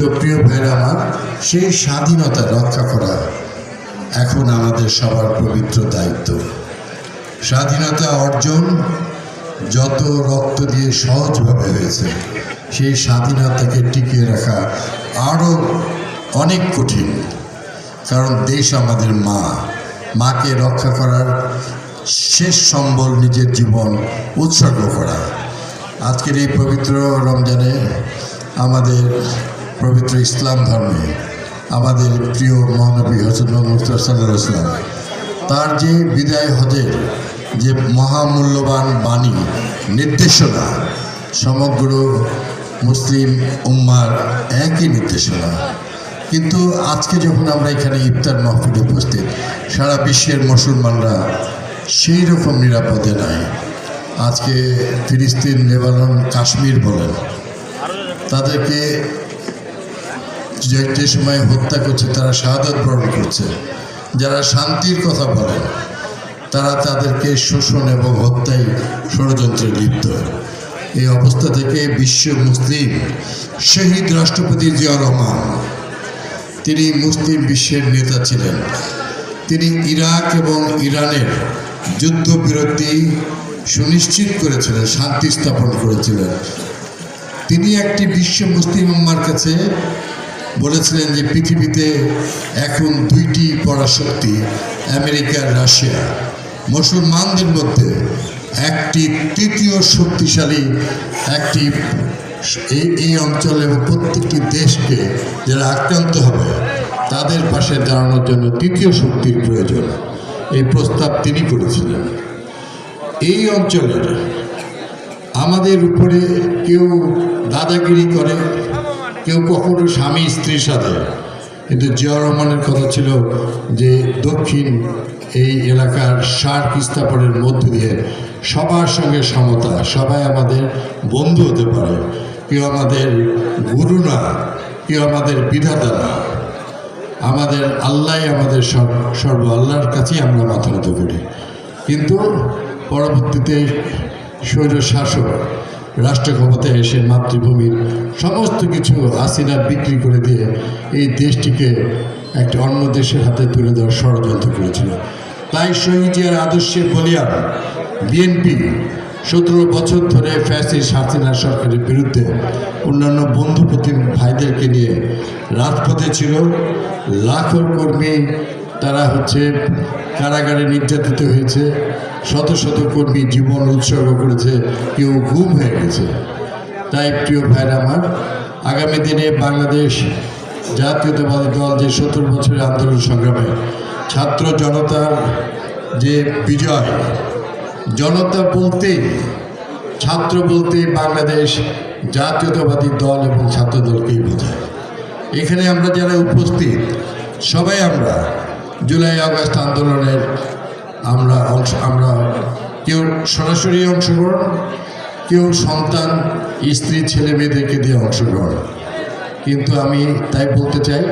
তো প্রিয় ভাইরা আমার, সেই স্বাধীনতা রক্ষা করা এখন আমাদের সবার পবিত্র দায়িত্ব। স্বাধীনতা অর্জন যত রক্ত দিয়ে সহজভাবে হয়েছে, সেই স্বাধীনতাকে টিকিয়ে রাখা আরও অনেক কঠিন। কারণ দেশ আমাদের মা, মাকে রক্ষা করার শেষ সম্বল নিজের জীবন উৎসর্গ করা। আজকের এই পবিত্র রমজানে আমাদের পবিত্র ইসলাম ধর্মে আমাদের প্রিয় মহানবী হজরত মুস্তফা সাল্লাহ ইসলাম তার যে বিদায় হজের যে মহামূল্যবান বাণী, নির্দেশনা, সমগ্র মুসলিম উম্মার একই নির্দেশনা। কিন্তু আজকে যখন আমরা এখানে ইফতার মাহফিলে উপস্থিত, সারা বিশ্বের মুসলমানরা সেই রকম নিরাপদে নাই। আজকে ফিলিস্তিন, লেবানন, কাশ্মীর বলেন, তাদেরকে যে যে সময় হত্যা করছে, তারা শাহাদত বরণ করছে। যারা শান্তির কথা বলেন তারা তাদেরকে শোষণ এবং হত্যায় ষড়যন্ত্রে লিপ্ত। এই অবস্থা থেকে বিশ্ব মুসলিম শহীদ রাষ্ট্রপতি জিয়া রহমান, তিনি মুসলিম বিশ্বের নেতা ছিলেন। তিনি ইরাক এবং ইরানের যুদ্ধবিরতি সুনিশ্চিত করেছিলেন, শান্তি স্থাপন করেছিলেন। তিনি একটি বিশ্ব মুসলিম উম্মার কাছে বলেছিলেন যে পৃথিবীতে এখন দুইটি পরাশক্তি আমেরিকার রাশিয়া। মুসলমানদের মধ্যে একটি তৃতীয় শক্তিশালী, একটি এই এই অঞ্চলে প্রত্যেকটি দেশকে যারা আক্রান্ত হবে, তাদের পাশে দাঁড়ানোর জন্য তৃতীয় শক্তির প্রয়োজন। এই প্রস্তাব তিনি করেছিলেন। এই অঞ্চলের আমাদের উপরে কেউ দাদাগিরি করে কেউ কখনো স্বামী, স্ত্রীর সাথে। কিন্তু জিয়াউর রহমানের কথা ছিল যে দক্ষিণ এই এলাকার সার্ক স্থাপনের মধ্য দিয়ে সবার সঙ্গে সমতা, সবাই আমাদের বন্ধু হতে পারে। কেউ আমাদের গুরু না, কেউ আমাদের বিধাতা না। আমাদের আল্লাহ আমাদের সর্ব সর্ব আল্লাহর কাছেই আমরা মাথা করি কিন্তু পরবর্তীতে স্বৈর শাসক রাষ্ট্র ক্ষমতায় এসে মাতৃভূমির সমস্ত কিছু হাসিনা বিক্রি করে দিয়ে এই দেশটিকে একটা অন্য দেশের হাতে তুলে দেওয়ার ষড়যন্ত্র করেছিল। তাই শহীদের আদর্শের বলিয়ান বিএনপি সতেরো বছর ধরে ফ্যাসিস হাসিনা সরকারের বিরুদ্ধে অন্যান্য বন্ধুপতি ভাইদেরকে নিয়ে রাজপথে ছিল। লাখো কর্মী তারা হচ্ছে কারাগারে নির্যাতিত হয়েছে। শত শত কর্মী জীবন উৎসর্গ করেছে, কেউ ঘুম হয়ে গেছে। তাই প্রিয় ভাইরা আমার, আগামী দিনে বাংলাদেশ জাতীয়তাবাদী দল যে সত্তর বছরের আন্দোলন সংগ্রামে ছাত্র জনতার যে বিজয়, জনতা বলতেই ছাত্র বলতে বাংলাদেশ জাতীয়তাবাদী দল এবং ছাত্র দলকেই বোঝায়। এখানে আমরা যারা উপস্থিত, সবাই আমরা জুলাই আগস্ট আন্দোলনের আমরা অংশ, আমরা কেউ সরাসরি অংশগ্রহণ, কেউ সন্তান, স্ত্রী, ছেলে, মেয়েদেরকে দিয়ে অংশগ্রহণ। কিন্তু আমি তাই বলতে চাই,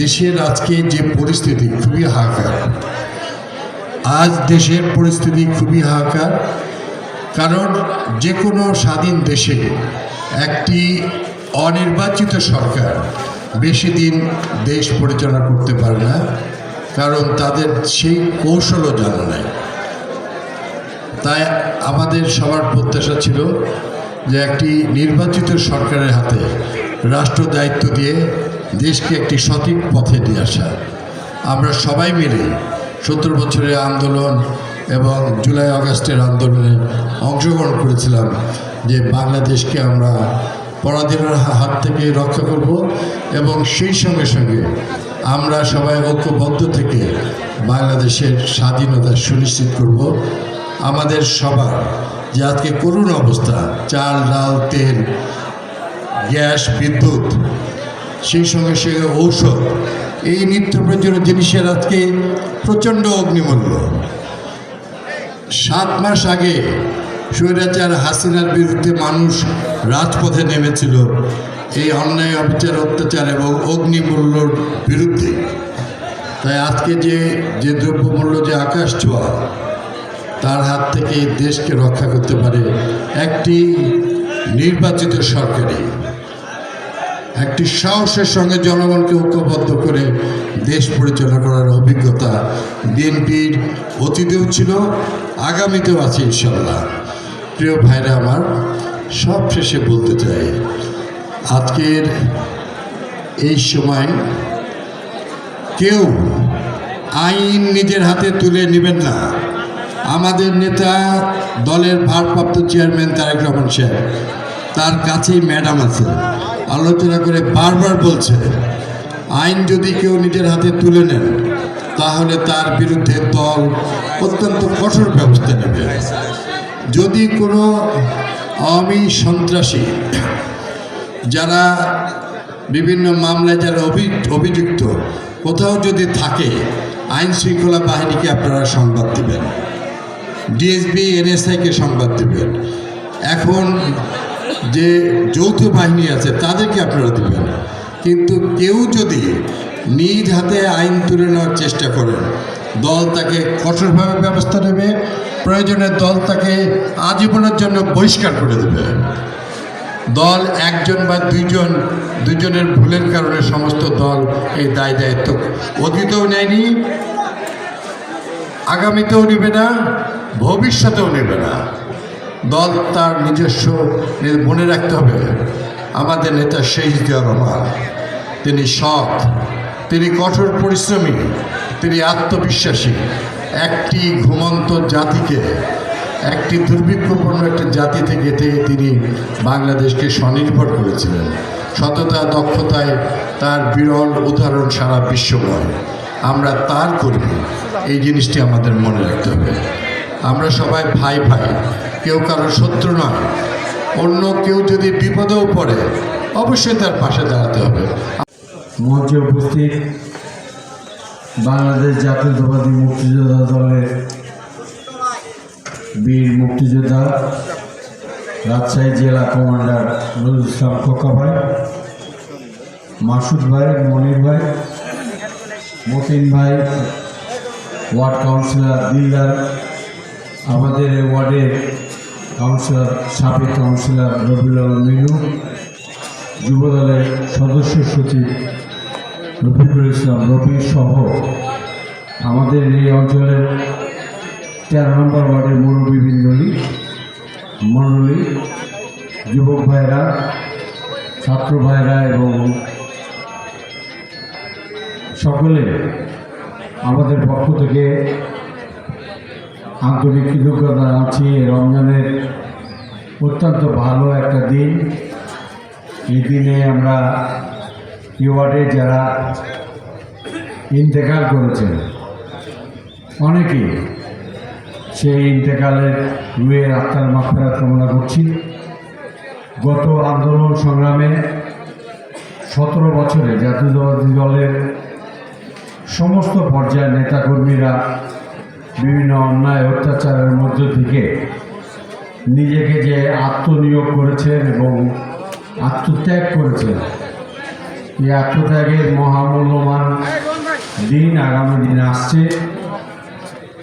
দেশের আজকে যে পরিস্থিতি খুবই হাহাকার। আজ দেশের পরিস্থিতি খুবই হাহাকার, কারণ যে কোনো স্বাধীন দেশে একটি অনির্বাচিত সরকার বেশি দিন দেশ পরিচালনা করতে পারে না। কারণ তাদের সেই কৌশলও জানা নাই। তাই আমাদের সবার প্রত্যাশা ছিল যে একটি নির্বাচিত সরকারের হাতে রাষ্ট্র দায়িত্ব দিয়ে দেশকে একটি সঠিক পথে নিয়ে আসা। আমরা সবাই মিলে সত্তর বছরের আন্দোলন এবং জুলাই আগস্টের আন্দোলনে অংশগ্রহণ করেছিলাম যে বাংলাদেশকে আমরা পরাধীনের হাত থেকে রক্ষা করব এবং সেই সঙ্গে সঙ্গে আমরা সবাই ঐক্যবদ্ধ থেকে বাংলাদেশের স্বাধীনতা সুনিশ্চিত করব। আমাদের সবার যে আজকে করুণ অবস্থা, চাল, ডাল, তেল, গ্যাস, বিদ্যুৎ, সেই সঙ্গে সঙ্গে ঔষধ, এই নিত্য প্রয়োজনীয় জিনিসের আজকে প্রচণ্ড অগ্নিমূল্য। সাত মাস আগে স্বৈরাচার হাসিনার বিরুদ্ধে মানুষ রাজপথে নেমেছিল। এই অন্যায় অবিচার অত্যাচার এবং অগ্নিমূল্যর বিরুদ্ধে। তাই আজকে যে যে দ্রব্যমূল্য যে আকাশ ছোঁয়া, তার হাত থেকে দেশকে রক্ষা করতে পারে একটি নির্বাচিত সরকারি একটি সাহসের সঙ্গে জনগণকে ঐক্যবদ্ধ করে দেশ পরিচালনা করার অভিজ্ঞতা বিএনপির অতীতেও ছিল, আগামীতেও আছে ইনশাল্লাহ প্রিয় ভাইরা আমার সব শেষে বলতে চাই আজকের এই সময় কেউ আইন নিজের হাতে তুলে নেবেন না। আমাদের নেতা দলের ভারপ্রাপ্ত চেয়ারম্যান তারেক রহমান সাহেব, তার কাছেই ম্যাডাম আছে। আলোচনা করে বারবার বলছে, আইন যদি কেউ নিজের হাতে তুলে নেন, তাহলে তার বিরুদ্ধে দল অত্যন্ত কঠোর ব্যবস্থা নেবে। যদি কোনো আওয়ামী সন্ত্রাসী যারা বিভিন্ন মামলায় যারা অভি- অভিযুক্ত, কোথাও যদি থাকে, আইন শৃঙ্খলা বাহিনীকে আপনারা সংবাদ দেবেন। ডিএসবি এনএসআইকে সংবাদ দেবেন। এখন যে যৌথ বাহিনী আছে, তাদেরকে আপনারা দেবেন। কিন্তু কেউ যদি নিজ হাতে আইন তুলে নেওয়ার চেষ্টা করেন, দল তাকে কঠোরভাবে ব্যবস্থা নেবে, প্রয়োজনে দল তাকে আজীবনের জন্য বহিষ্কার করে দেবে। দল একজন বা দুইজন দুজনের ভুলের কারণে সমস্ত দল এই দায় দায়িত্ব অতীতেও নেয়নি, আগামীতেও নেবে না, ভবিষ্যতেও নেবে না। দল তার নিজস্ব মনে রাখতে হবে। আমাদের নেতা শেষ জিয়া রহমান। তিনি সৎ, তিনি কঠোর পরিশ্রমী, তিনি আত্মবিশ্বাসী। একটি ঘুমন্ত জাতিকে একটি দুর্ভিক্ষপূর্ণ একটি জাতি থেকে তিনি বাংলাদেশকে স্বনির্ভর করেছিলেন। সততা, দক্ষতায় তার বিরল উদাহরণ সারা বিশ্বময়। আমরা তার কর্মী। এই জিনিসটি আমাদের মনে রাখতে হবে। আমরা সবাই ভাই ভাই। কেউ কারও শত্রু নয়। অন্য কেউ যদি বিপদেও পড়ে, অবশ্যই তার পাশে দাঁড়াতে হবে। মঞ্চে উপস্থিত বাংলাদেশ জাতীয়তাবাদী মুক্তিযোদ্ধা দলের বীর মুক্তিযোদ্ধা, রাজশাহী জেলা কমান্ডার নজরুল ইসলাম খোকা ভাই, মাসুদ ভাই, মনির ভাই, মতিন ভাই, ওয়ার্ড কাউন্সিলর দিলদার, আমাদের ওয়ার্ডের কাউন্সিলর, সাবেক কাউন্সিলর রবিউল আলম মিনু, যুবদলের সদস্য সচিব রফিকুল ইসলাম রফি সহ আমাদের এই অঞ্চলের তেরো নম্বর ওয়ার্ডের মুরব্বীবৃন্দলী মণ্ডলী, যুবক ভাইরা, ছাত্র ভাইরা এবং সকলে আমাদের পক্ষ থেকে আন্তরিক কৃতজ্ঞতা আছি রমজানের অত্যন্ত ভালো একটা দিন। এই দিনে আমরা এই ওয়ার্ডে যারা ইন্তেকাল করেছেন, অনেকেই সেই ইন্তেকালের রুয়ের আত্মার মাফেরাত কামনা করছি। গত আন্দোলন সংগ্রামে সতেরো বছরে জাতীয়তাবাদী দলের সমস্ত পর্যায়ের নেতাকর্মীরা বিভিন্ন অন্যায় অত্যাচারের মধ্য থেকে নিজেকে যে আত্মনিয়োগ করেছেন এবং আত্মত্যাগ করেছেন, এই আত্মত্যাগের মহামূল্যবান দিন আগামী দিন আসছে।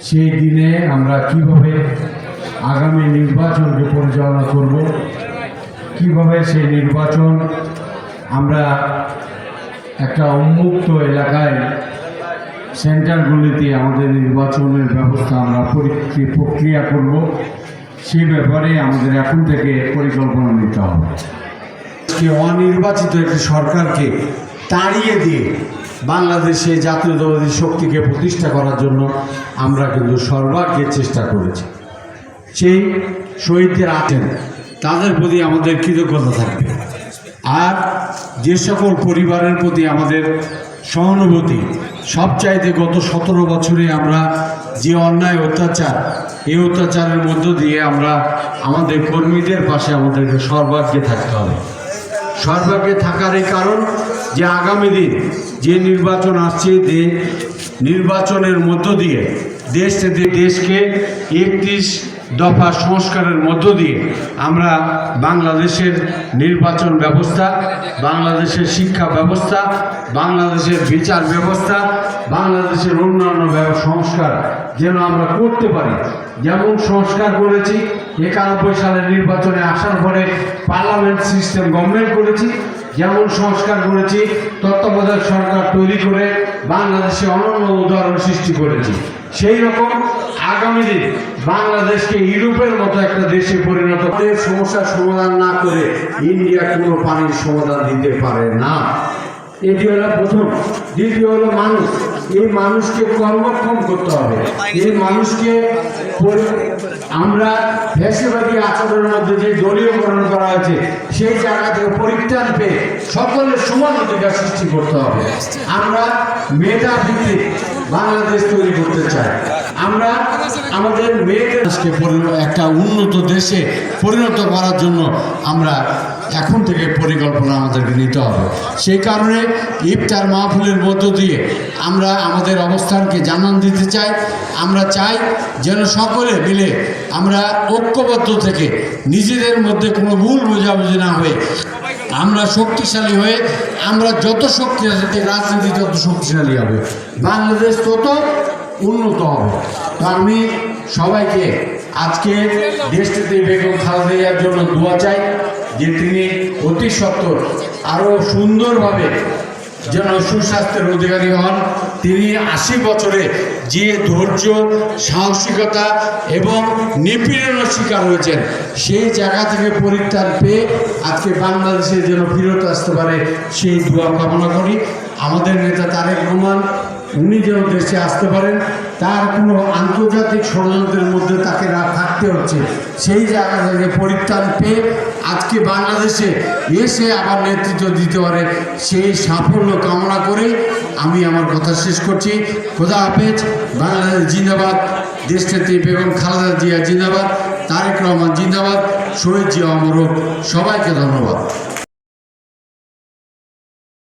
সেই দিনে আমরা কীভাবে আগামী নির্বাচনকে পরিচালনা করব, কীভাবে সেই নির্বাচন আমরা একটা উন্মুক্ত এলাকায় সেন্টারগুলিতে আমাদের নির্বাচনের ব্যবস্থা আমরা প্রক্রিয়া করব সেই ব্যাপারে আমাদের এখন থেকে পরিকল্পনা নিতে হবে। অনির্বাচিত একটি সরকারকে তাড়িয়ে দিয়ে বাংলাদেশে জাতীয়তাবাদী শক্তিকে প্রতিষ্ঠা করার জন্য আমরা কিন্তু সর্বাগ্রে চেষ্টা করেছি। সেই শহীদদের আছেন, তাদের প্রতি আমাদের কৃতজ্ঞতা থাকবে। আর যে সকল পরিবারের প্রতি আমাদের সহানুভূতি, সবচাইতে গত সতেরো বছরে আমরা যে অন্যায় অত্যাচার, এই অত্যাচারের মধ্য দিয়ে আমরা আমাদের কর্মীদের পাশে আমাদেরকে সর্বাগ্রে থাকতে হবে। সর্বাগ্রে থাকার এই কারণ যে আগামী দিন যে নির্বাচন আসছে যে নির্বাচনের মধ্য দিয়ে, দেশ দেশকে একত্রিশ দফা সংস্কারের মধ্য দিয়ে আমরা বাংলাদেশের নির্বাচন ব্যবস্থা, বাংলাদেশের শিক্ষা ব্যবস্থা, বাংলাদেশের বিচার ব্যবস্থা, বাংলাদেশের অন্যান্য সংস্কার যেন আমরা করতে পারি। যেমন সংস্কার করেছি, একানব্বই সালের নির্বাচনে আসার পরে পার্লামেন্ট সিস্টেম গভর্নমেন্ট করেছি যেমন সংস্কার করেছি, তত্ত্বাবধায়ক সরকার তৈরি করে বাংলাদেশে অনন্য উদাহরণ সৃষ্টি করেছি। সেই রকম আগামী দিন বাংলাদেশকে ইউরোপের মতো একটা দেশে পরিণত করে সমস্যার সমাধান না করে ইন্ডিয়া কোনো পানির সমাধান দিতে পারে না। এটি হলো প্রথম। দ্বিতীয় হলো মানুষ। এই মানুষকে কর্মক্ষম করতে হবে। এই মানুষকে আমরা ফ্যাসিবাদী আচরণের মধ্যে যে দলীয়করণ করা হয়েছে, সেই জায়গা থেকে পরিত্রাণ পেয়ে সকলের সমান অধিকার সৃষ্টি করতে হবে। আমরা মেধা ভিত্তিক বাংলাদেশ তৈরি করতে চাই। আমরা আমাদের মেয়েদেরকে পরিণ- একটা উন্নত দেশে পরিণত করার জন্য আমরা এখন থেকে পরিকল্পনা আমাদেরকে নিতে হবে। সেই কারণে ইফতার মাহফিলের মধ্য দিয়ে আমরা আমাদের অবস্থানকে জানান দিতে চাই। আমরা চাই যেন সকলে মিলে আমরা ঐক্যবদ্ধ থেকে নিজেদের মধ্যে কোনো ভুল বোঝাবুঝি না হয়ে আমরা শক্তিশালী হয়ে আমরা যত শক্তিশালী রাজনীতি যত শক্তিশালী হবে। বাংলাদেশ তত উন্নত হবে। তো আমি সবাইকে আজকে দেশটিতে বেগম খালেদার জন্য দোয়া চাই। যে তিনি অতি সত্তর আরও সুন্দরভাবে যেন সুস্বাস্থ্যের অধিকারী হন, তিনি আশি বছরে যে ধৈর্য, সাহসিকতা এবং নিপীড়নের শিকার হয়েছেন, সেই জায়গা থেকে পরিত্রাণ পেয়ে আজকে বাংলাদেশে যেন ফিরত আসতে পারে, সেই দোয়া কামনা করি। আমাদের নেতা তারেক রহমান উনি যেন দেশে আসতে পারেন, তার কোনো আন্তর্জাতিক ষড়যন্ত্রের মধ্যে তাকে রা- থাকতে হচ্ছে। সেই জায়গা থেকে পরিত্রাণ পেয়ে আজকে বাংলাদেশে এসে আবার নেতৃত্ব দিতে পারে সেই সাফল্য কামনা করে আমি আমার কথা শেষ করছি। খোদা হাফেজ, বাংলাদেশ জিন্দাবাদ দেশটাতে বেগম খালেদা জিয়া জিন্দাবাদ, তারেক রহমান জিন্দাবাদ, শহীদ জিয়া অমর সবাইকে ধন্যবাদ।